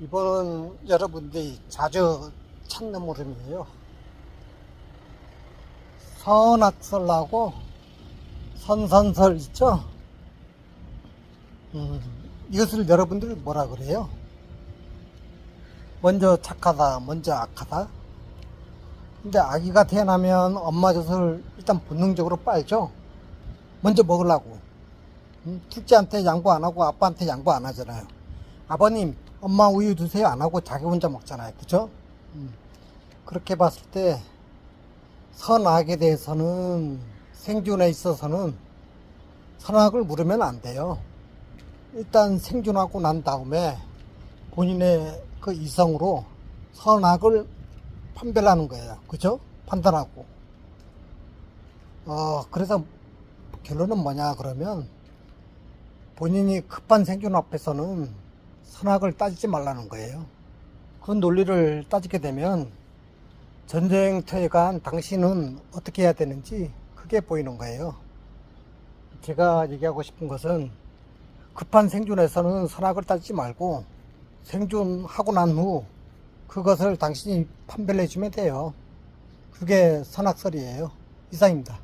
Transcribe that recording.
이번은 여러분들이 자주 찾는 물음이에요. 선악설하고 선선설 있죠? 음, 이것을 여러분들 뭐라 그래요? 먼저 착하다, 먼저 악하다. 근데 아기가 태어나면 엄마 젖을 일단 본능적으로 빨죠? 먼저 먹으려고. 음, 둘째한테 양보 안 하고 아빠한테 양보 안 하잖아요. 아버님, 엄마 우유 드세요 안 하고 자기 혼자 먹잖아요. 그죠? 음, 그렇게 봤을 때 선악에 대해서는 생존에 있어서는 선악을 물으면 안 돼요. 일단 생존하고 난 다음에 본인의 그 이성으로 선악을 판별하는 거예요. 그죠? 판단하고. 어, 그래서 결론은 뭐냐 그러면 본인이 급한 생존 앞에서는 선악을 따지지 말라는 거예요. 그 논리를 따지게 되면 전쟁터에 간 당신은 어떻게 해야 되는지 그게 보이는 거예요. 제가 얘기하고 싶은 것은 급한 생존에서는 선악을 따지지 말고 생존하고 난 후 그것을 당신이 판별해 주면 돼요. 그게 선악설이에요. 이상입니다.